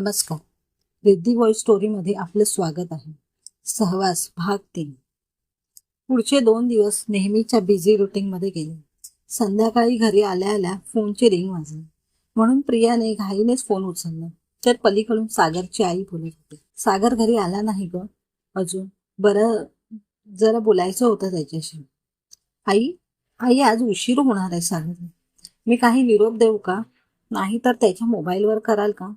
नमस्कार. रिद्धी व्हॉइस स्टोरीमध्ये आपलं स्वागत आहे. सहवास भाग तीन. पुढचे दोन दिवस नेहमीच्या बिझी रुटीनमध्ये गेले. संध्याकाळी घरी आल्या आल्या फोनची रिंग वाजली. म्हणून प्रियाने घाईनेच फोन उचलला. तर पलीकडून सागरची आई बोलत होती. सागर घरी आला नाही ग. अजून. बरं जरा बोलायचं होतं त्याच्याशी. आई आई आज उशीर होणार आहे सागर मी काही निरोप देऊ का? नाही तर त्याच्या मोबाईलवर कराल का?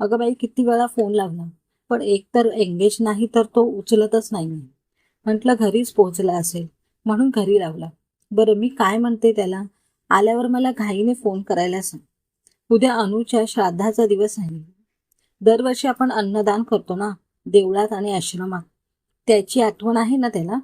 अगं बाई किती वेळा फोन लावला. पण एक तर एंगेज नाही तर तो उचलतच नाही म्हटलं घरीच पोहोचला असेल. म्हणून घरी लावला. बरं मी काय म्हणते त्याला? आल्यावर मला घाईने फोन करायला सांग. उद्या अनुच्या श्राद्धाचा दिवस आहे. दरवर्षी आपण अन्नदान करतो ना देवळात आणि आश्रमात. त्याची आठवण आहे ना त्याला?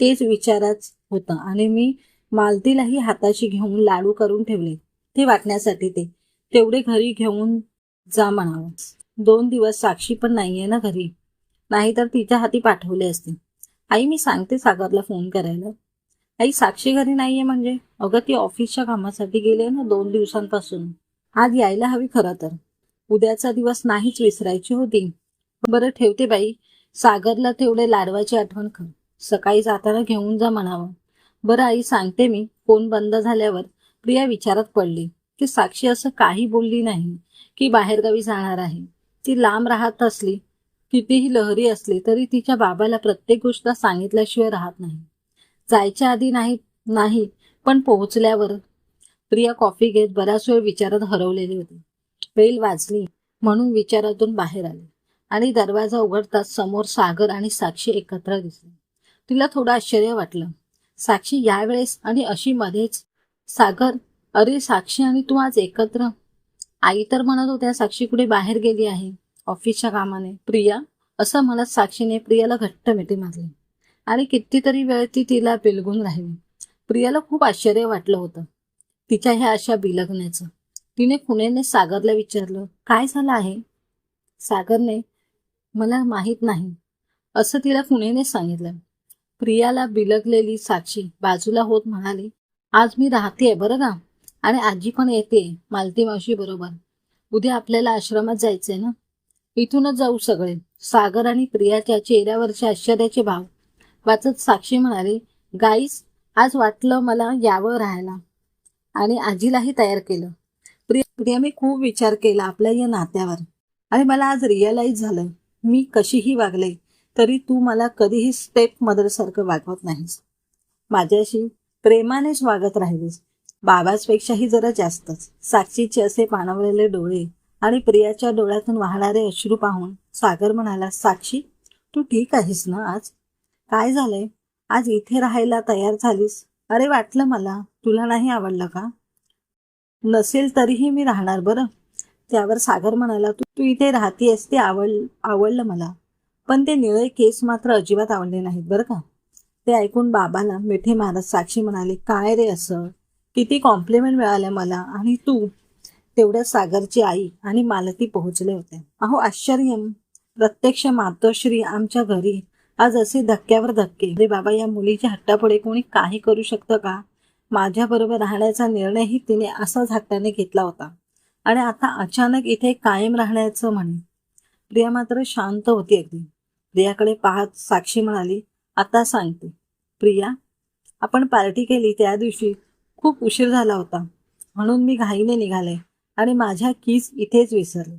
तेच विचाराच होतं. आणि मी मालतीलाही हाताशी घेऊन लाडू करून ठेवले. ते वाटण्यासाठी ते. तेवढे घरी घेऊन जा म्हणावं. दोन दिवस साक्षी पण नाहीये ना घरी. नाहीतर तिच्या हाती पाठवले असते आई मी सांगते सागरला फोन करायला. आई साक्षी घरी नाहीये म्हणजे? अगं ती ऑफिसच्या कामासाठी गेले ना दोन दिवसांपासून. आज यायला हवी खरं तर. उद्याचा दिवस नाहीच विसरायची होती. बरं ठेवते बाई. सागरला तेवढे लाडवाची आठवण कर. सकाळी जाताना घेऊन जा म्हणावं. बरं आई सांगते मी. फोन बंद झाल्यावर प्रिया विचारात पडली. की साक्षी असं काही बोलली नाही की बाहेरगावी जाणार आहे. ती लांब राहत असली कितीही लहरी असली तरी तिच्या बाबाला प्रत्येक गोष्ट सांगितल्याशिवाय राहत नाही. जायच्या आधी नाही नाही पण पोहोचल्यावर प्रिया कॉफी घेत बराच वेळ विचारात हरवलेली होती. बेल वाजली म्हणून विचारातून बाहेर आले आणि दरवाजा उघडताच समोर सागर आणि साक्षी एकत्र दिसले. तिला थोडं आश्चर्य वाटलं. साक्षी यावेळेस आणि अशी मध्येच सागर अरे साक्षी आणि तू आज एकत्र? आई तर म्हणत होत्या साक्षी कुठे बाहेर गेली आहे? ऑफिसच्या कामाने. प्रिया असं म्हणत साक्षीने प्रियाला घट्ट मिठी मारली. आणि कितीतरी वेळ ती तिला बिलगून राहिली. प्रियाला खूप आश्चर्य वाटलं होतं तिच्या ह्या अशा बिलगण्याचं. तिने खुणेने सागरला विचारलं काय झालं आहे? सागरने मला माहीत नाही. असं तिला खुणेने सांगितलं. प्रियाला बिलगलेली साक्षी बाजूला होत म्हणाली आज मी राहतेय बरं का? आणि आजी पण येते मालती मावशी बरोबर. उद्या आपल्याला आश्रमात जायचंय ना? इथूनच जाऊ सगळे. सागर आणि प्रियाच्या चेहऱ्यावरचे आश्चर्याचे भाव. वाचत साक्षी म्हणाली गाईस आज वाटलं मला यावं राहायला. आणि आजीलाही तयार केलं. प्रिया प्रिया मी खूप विचार केला आपल्या या नात्यावर. आणि मला आज रिअलाइज झालं मी कशीही वागले तरी तू मला कधीही स्टेप मदरसारखं वागवत नाहीस. माझ्याशी प्रेमानेच वागत राहिलीस. बाबाचपेक्षाही जरा जास्तच. साक्षीचे असे पाणवलेले डोळे आणि प्रियाच्या डोळ्यातून वाहणारे अश्रू पाहून सागर म्हणाला साक्षी तू ठीक आहेस ना आज? काय झालंय? आज इथे राहायला तयार झालीस? अरे वाटलं मला. तुला नाही आवडलं का? नसेल तरीही मी राहणार बरं. त्यावर सागर म्हणाला तू तू इथे राहतीयस ते आवड आवडलं मला. पण ते निळे केस मात्र अजिबात आवडले नाहीत बरं का? ते ऐकून बाबाला मिठी मारत साक्षी म्हणाले काय रे असं? किती कॉम्प्लिमेंट मिळाल्या मला. आणि तू तेवढ्या सागरची आई आणि मालती पोहोचले होते. अहो आश्चर्य. प्रत्यक्ष मातोश्री आमच्या घरी आज असे धक्क्यावर धक्के. अरे बाबा या मुलीच्या हट्टापुढे कोणी काही करू शकतं का? माझ्याबरोबर राहण्याचा निर्णयही तिने असाच हट्टाने घेतला होता. आणि आता अचानक इथे कायम राहण्याचं म्हणे. प्रिया मात्र शांत होती अगदी. प्रियाकडे पाहत साक्षी म्हणाली आता सांगते. प्रिया आपण पार्टी केली त्या दिवशी. खूप उशीर झाला होता. म्हणून मी घाईने निघाले आणि माझ्या कीज इथेच विसरले.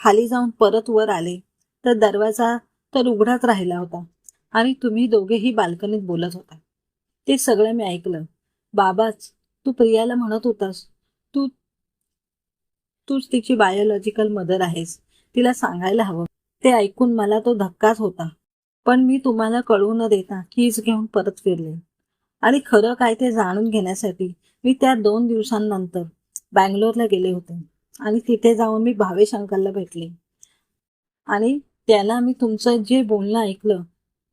खाली जाऊन परत वर आले. तर दरवाजा तर उघडाच राहिला होता आणि तुम्ही दोघेही बाल्कनीत बोलत होता. ते सगळं मी ऐकलं. बाबाच तू प्रियाला म्हणत होतास. तू तूच तिची बायोलॉजिकल मदर आहेस. तिला सांगायला हवं. ते ऐकून मला तो धक्काच होता. पण मी तुम्हाला कळू न देता कीज घेऊन परत फिरले. आणि खरं काय ते जाणून घेण्यासाठी मी त्या दोन दिवसांनंतर बँगलोरला गेले होते. आणि तिथे जाऊन मी भावेश अंकलला भेटले. आणि त्याला मी तुमचं जे बोलणं ऐकलं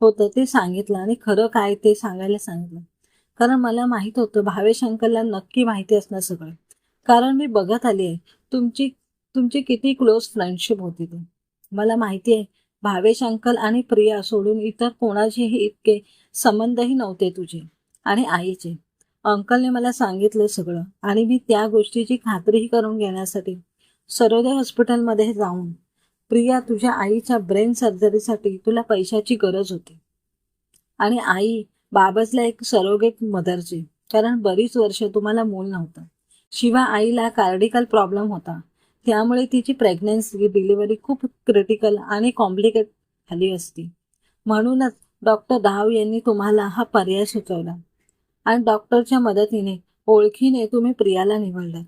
होतं ते सांगितलं आणि खरं काय ते सांगायला सांगितलं. कारण मला माहीत होतं भावेश अंकलला नक्की माहिती असणार सगळं. कारण मी बघत आली आहे तुमची तुमची किती क्लोज फ्रेंडशिप होती ती. मला माहिती आहे भावेश अंकल आणि प्रिया सोडून इतर कोणाचेही इतके संबंधही नव्हते तुझे. आणि आईचे. अंकलने मला सांगितलं सगळं आणि मी त्या गोष्टीची खात्रीही करून घेण्यासाठी सरोदय हॉस्पिटलमध्ये जाऊन प्रिया तुझ्या आईच्या ब्रेन सर्जरीसाठी तुला पैशाची गरज होती. आणि आई बाबाजला एक सरोगेट मदरची कारण बरीच वर्ष तुम्हाला मूल नव्हतं. शिवाय आईला कार्डिकल प्रॉब्लेम होता. त्यामुळे तिची प्रेग्नन्सी डिलिव्हरी खूप क्रिटिकल आणि कॉम्प्लिकेट झाली असती. म्हणूनच डॉक्टर धाव यांनी तुम्हाला हा पर्याय सुचवला. आणि डॉक्टरच्या मदतीने ओळखीने तुम्ही प्रियाला निवडलं.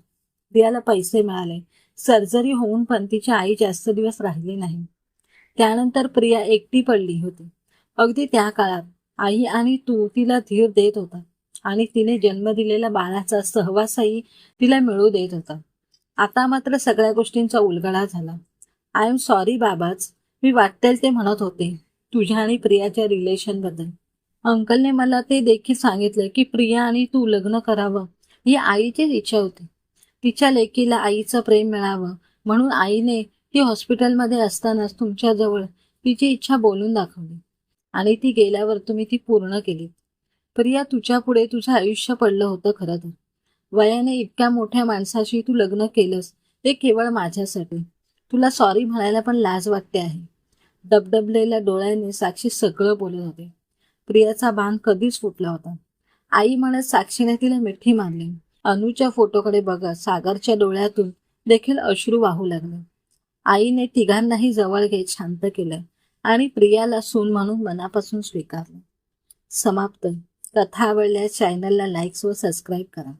प्रियाला पैसे मिळाले. सर्जरी होऊन पण तिची आई जास्त दिवस राहिली नाही. त्यानंतर प्रिया एकटी पडली होती. अगदी त्या काळात आई आणि तू तिला धीर देत होता आणि तिने जन्म दिलेल्या बाळाचा सहवासही तिला मिळू देत होता. आता मात्र सगळ्या गोष्टींचा उलगडा झाला. आय एम सॉरी बाबाच. मी वाटेल ते म्हणत होते. तुझ्या आणि प्रियाच्या रिलेशनबद्दल अंकलने मला ते देखील सांगितलं की प्रिया आणि तू लग्न करावं. ही आईचीच इच्छा होती. तिच्या लेकीला आईचं प्रेम मिळावं. म्हणून आईने ती हॉस्पिटलमध्ये असतानाच तुमच्याजवळ तिची इच्छा बोलून दाखवली. आणि ती गेल्यावर तुम्ही ती पूर्ण केली. प्रिया तुझ्या पुढे तुझं आयुष्य पडलं होतं खरं तर. वयाने इतक्या मोठ्या माणसाशी तू लग्न केलंस ते केवळ माझ्यासाठी. तुला सॉरी म्हणायला पण लाज वाटते आहे. डबडबलेल्या डोळ्याने साक्षी सगळं बोलत होते. प्रियाचा बांध कधीच फुटला होता. आई म्हणत साक्षीने तिला मिठी मारली. अनुच्या फोटोकडे बघत सागरच्या डोळ्यातून देखील अश्रू वाहू लागले. आईने तिघांनाही जवळ घेत शांत केलं आणि प्रियाला सून म्हणून मनापासून स्वीकारलं. समाप्त. कथा आवडल्यास चॅनलला लाईक्स व सबस्क्राईब करा.